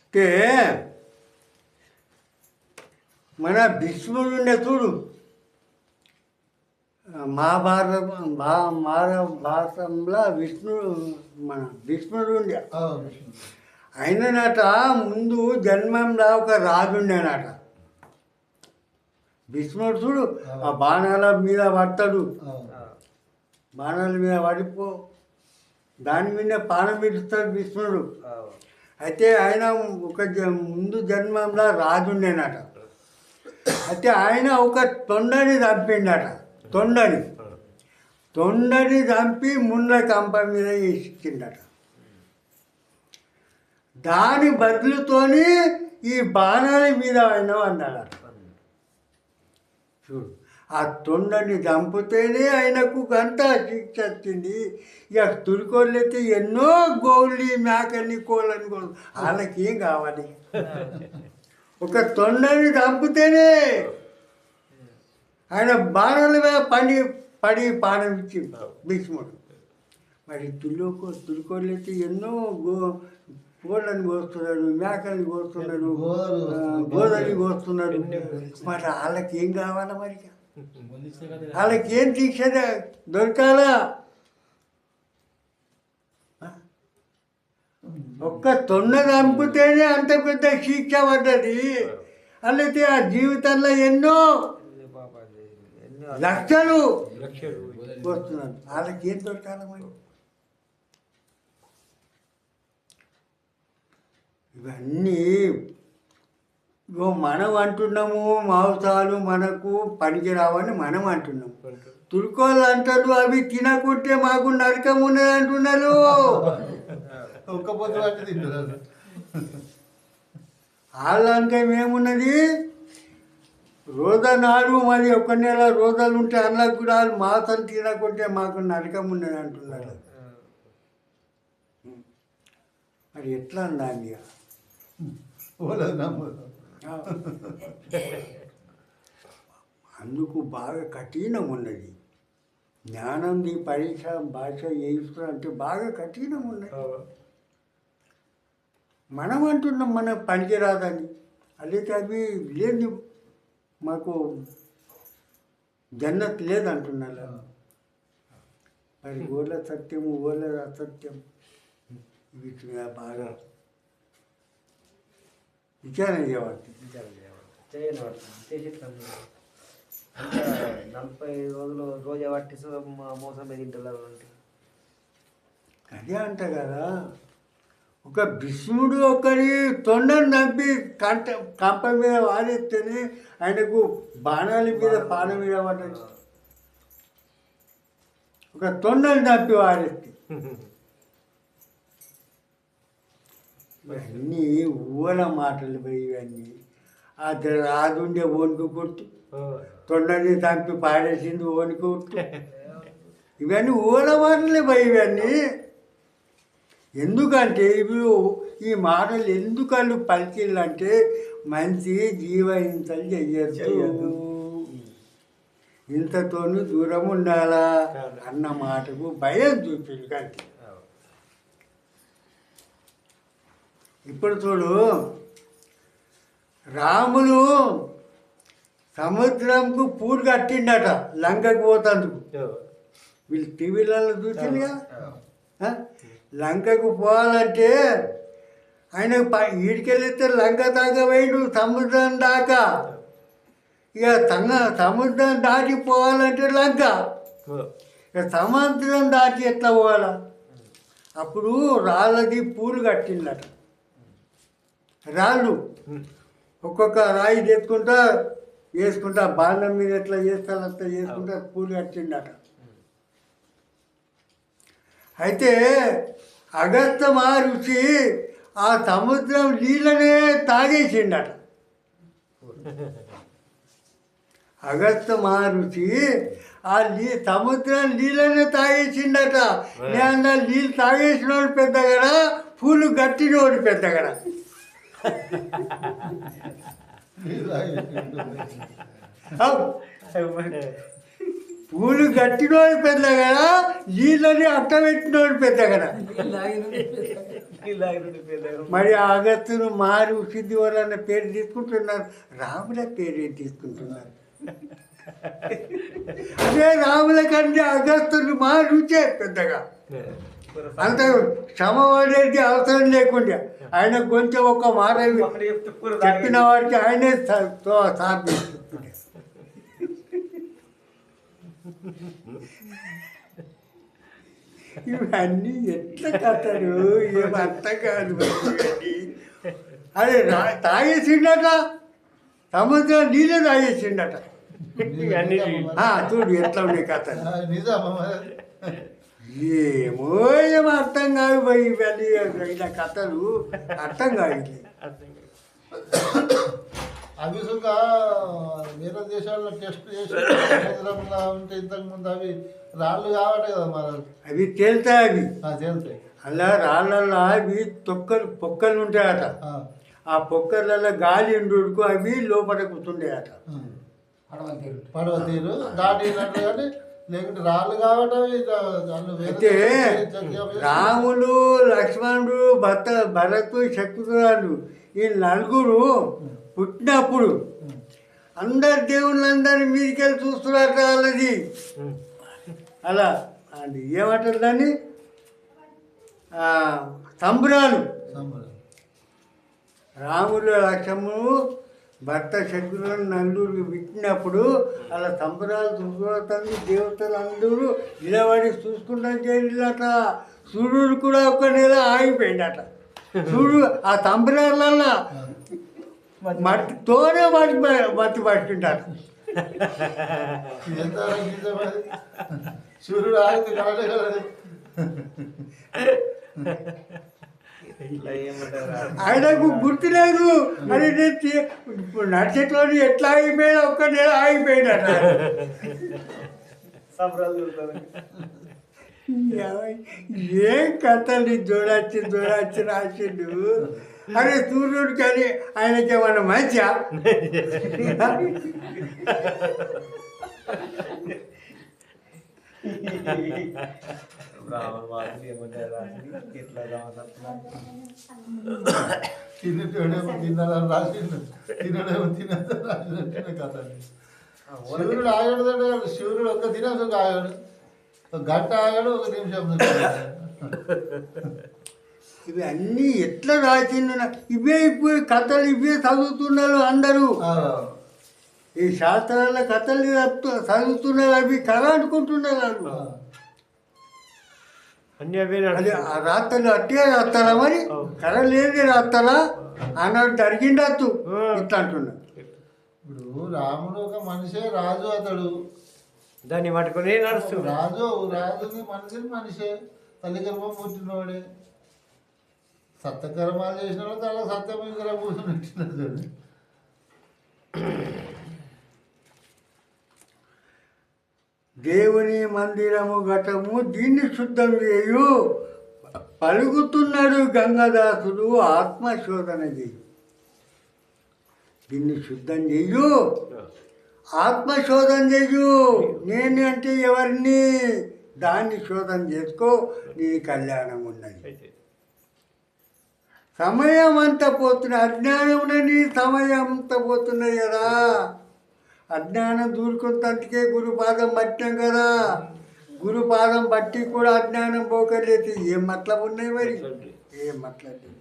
అంటే మన భీష్ముడు ఉండే చూడు. మహాభారత మహాభారతంలో విష్ణుడు మన భీష్ముడు ఉండే. ఆయననట ముందు జన్మంలో ఒక రాజు ఉండేనట భీష్ముడు చూడు ఆ. బాణాల మీద పడతాడు. బాణాల మీద పడిపో దాని మీద పానం ఇస్తాడు భీష్ముడు అయితే ఆయన ఒక ముందు జన్మంలో రాజు ఉండేనట. అయితే ఆయన ఒక తొండని చంపిండట. తొండని. తొండని చంపి ముండ్ల కంప మీద వేసిచ్చిండట దాని బదులుతోని ఈ బాణాల మీద ఆయన అన్నాడట చూడు. ఆ తొండని చంపితేనే ఆయనకు గంట శిక్ష వచ్చింది ఇక తురుకోళ్ళైతే ఎన్నో గోళ్ళి మేకని కోళ్ళని కోళ్ళు వాళ్ళకి ఏం కావాలి ఒక తొండని చంపితేనే ఆయన బాణాల మీద పడి పడి పానం ఇచ్చి భీష్ముడు మరి తుల్లుకో తులుకోళ్ళైతే ఎన్నో గో కోళ్ళని కోస్తున్నాడు మేకల్ని కోస్తున్నాడు గోదలు ఆ, కోస్తున్నాడు. మరి వాళ్ళకి ఏం కావాలా మరి? వాళ్ళకి ఏం శిక్ష దొరకాలా? ఒక్క తొండ చంపితేనే అంత పెద్ద శిక్ష పడ్డది. అలాగే ఆ జీవితంలో ఎన్నో లక్షలు వస్తున్నారు వాళ్ళకి ఏం దొరకాల మరి? ఇవన్నీ ఇగో మనం అంటున్నాము మాంసాలు మనకు పనికిరావని మనం అంటున్నాం. తురుకోళ్ళు అంటారు అవి తినకుంటే మాకు నరకం ఉన్నది అంటున్నారు. తింటున్నారు. వాళ్ళంటే ఏమున్నది? రోజా నాడు మరి ఒక నెల రోజాలు ఉంటే అందులో కూడా వాళ్ళు మాసం తినకుంటే మాకు నరకం ఉన్నది అంటున్నారు. మరి ఎట్లా నమ్మదు అందుకు బాగా కఠినం ఉన్నది జ్ఞానంది పరీక్ష భాష చేయిస్తున్నా అంటే బాగా కఠినం ఉన్నది మనం అంటున్నాం మన పనికిరాదని అయితే అవి లేదు మాకు జన్నత్ లేదంటున్నారు? మరి ఓల సత్యము ఓల అసత్యం. వీటి బాగా విచారణ చేయవచ్చు చేయను నలభై రోజులు రోజు పట్టి మోసం మీద అంటే అదే అంట కదా. ఒక భీష్ముడు ఒకరి తొండను నంపి కంట కంప మీద వాడేస్తేనే ఆయనకు బాణాల మీద పాన మీద పడ్డది ఒక తొండను నంపి ఇవన్నీ ఊల మాటలు పోయి ఇవన్నీ. ఆ రాదుండే ఓనుకు కొట్టు. తొండని చంపి పాడేసింది ఓనికి కొట్టు. ఇవన్నీ ఊల మాటలే పోయి ఇవన్నీ. ఎందుకంటే ఇప్పుడు ఈ మాటలు ఎందుకు వాళ్ళు పలికిళ్ళంటే మంచి జీవహింసలు చెయ్యొద్దు. చెయ్యొద్దు. ఇంతతోనూ దూరం ఉండాలా అన్న మాటకు భయం చూపింది ఇప్పుడు చూడు రాములు సముద్రంకు పూలు కట్టిండట లంకకు పోతందుకు. వీళ్ళు టీవీలలో చూసిందిగా? లంకకు పోవాలంటే ఆయన ఈడికెళ్ళితే లంక దాకా పోయిండు సముద్రం దాకా. ఇక తంగ సముద్రం దాటి పోవాలంటే లంక. ఇక సముద్రం దాటి ఎట్లా పోవాలా? అప్పుడు రాళ్ళది పూలు కట్టిందట రాళ్ళు. ఒక్కొక్క రాయి తెచ్చుకుంటా వేసుకుంటా. బాండం మీద ఎట్లా చేస్తారు అట్లా చేసుకుంటా పూలు కట్టిండట. అయితే అగస్త మహర్షి ఆ సముద్రం నీళ్ళనే తాగేసిండట. అగస్త మహర్షి ఆ నీ సముద్రం నీళ్ళనే తాగేసిండట. నేను నీళ్ళు తాగేసినోడు పెద్దగడా పూలు గట్టినోడు పెద్దగడా. పూలు కట్టినోడు పెద్ద కదా నీళ్ళని అట్ట పెట్టినోడు పెద్ద కదా. మరి ఆ అగత్తును మారు సిద్ధివర పేరు తీసుకుంటున్నారు. రాముల పేరు తీసుకుంటున్నారు? అదే రాముల కంటే అగస్తుని మారుచే పెద్దగా. అంత శ్రమ పడేది అవసరం లేకుండా ఆయన కొంచెం ఒక మాట చెప్పిన వారికి ఆయనే స్థాపిస్తుండే ఇవన్నీ ఎట్లా కథలు? ఏం అర్థం కాదు రా- తాగేసిండట. సముద్రం నీళ్ళే తాగేసిండట. ఆ, చూడు ఎట్లా ఉన్నాయి కథలు. నిజామా మరి? ఏమో ఏమో అర్థం కాదు పోయి ఇవన్నీ. ఇలా కథలు అర్థం కాదు. అవి సుఖ వేరే దేశాల్లో టెస్ట్ చేసి సముద్రంలో ఉంటే ఇంతకు ముందు అవి రాళ్ళు కావట్టే కదా మరి అవి. తేలుతాయి అవి. ఆ, తేలుతాయి. అలా రాళ్ళల్లో అవి తొక్కలు పొక్కలు ఉంటాయట. ఆ, ఆ పొక్కలలో గాలి ఉండుకు అవి లోపల కూర్చుండేయట ఆ. పడవ తీరు. దాటినట్టు కానీ లేకుంటే రాళ్ళు కావటం వాళ్ళు అయితే రాముడు లక్ష్మణుడు భర్త భరతు శత్రుఘ్నుడు ఈ నలుగురు పుట్టినప్పుడు అందరు దేవుళ్ళందరి మీదకెళ్ళి చూస్తున్నారు వాళ్ళది అలా అది ఏమంటారు దాన్ని? ఆ, సంబరాలు. సంబరం. రాముడు లక్ష్మణుడు భర్త శత్రువులను నలుగురు విట్టినప్పుడు అలా సంబరాలు చూసుకుంటుంది దేవతలు అందరూ నిలబడి చూసుకుంటాం చేయాలట సూర్యుడు కూడా ఒక నెల ఆగిపోయిందట. సూర్యుడు ఆ సంబరాలలో మట్టితోనే మట్టి మట్టి పట్టుకుంటారు సూర్యుడు ఆగితే కలడే కలడే ఇట్లా ఏమంటారు ఆయనకు గుర్తు లేదు. అని నేను ఇప్పుడు ఎట్లా ఆగిపోయినా ఒక్క నెల ఆగిపోయాడు ఏం కథలు చూడొచ్చి చూడొచ్చి రాసిండు? అరే సూర్యుడు కానీ ఆయనకి ఏమన్నా మంచిగా రావణ వాసులు ఏమంటారు రాసి ఇట్లా తినేటోడేమో తిన్నాడని రాసిండు తినడేమో రాసినట్టు కథ ఆగడు శివుడు ఒక్క దినం ఆగాడు ఒక గంట ఆగాడు ఒక నిమిషం ఇవి అన్నీ ఎట్లా రాసిండు ఇవే ఇప్పుడు కథలు ఇవే చదువుతున్నారు అందరూ ఈ శాస్త్రాల కథలు చదువుతున్నారు అవి కథ అనుకుంటున్నారు వాళ్ళు. అది రాత్రలు అట్టే రాస్తారా మరి? కథ లేదే రాస్తారా అన్నాడు జరిగిండచ్చు ఇట్లా అంటున్నారు ఇప్పుడు రాముడు ఒక మనిషే రాజు అతడు. దాన్ని పట్టుకుని నడుస్తుంది రాజు రాజుని మనిషిని మనిషే. తల్లి గర్భం పుట్టినవాడే సత్యకర్మాలు చేసిన వాళ్ళు తల సత్యం ఇక్కడ దేవుని మందిరము ఘటము దీన్ని శుద్ధం చేయు. పలుకుతున్నాడు గంగదాసుడు ఆత్మశోధన చేయు. దీన్ని శుద్ధం చెయ్యు ఆత్మశోధన చెయ్యు నేను అంటే ఎవరిని? దాన్ని శోధన చేసుకో. నీ కళ్యాణం ఉన్నది. సమయం అంతా పోతున్నది అజ్ఞానమునని సమయం అంతా పోతున్నది కదా. అజ్ఞానం దూరుకుంటే గురుపాదం పట్టాం కదా. గురుపాదం బట్టి కూడా అజ్ఞానం పోకలేదు ఏం మతలబు ఉన్నాయి మరి? ఏం మతలబు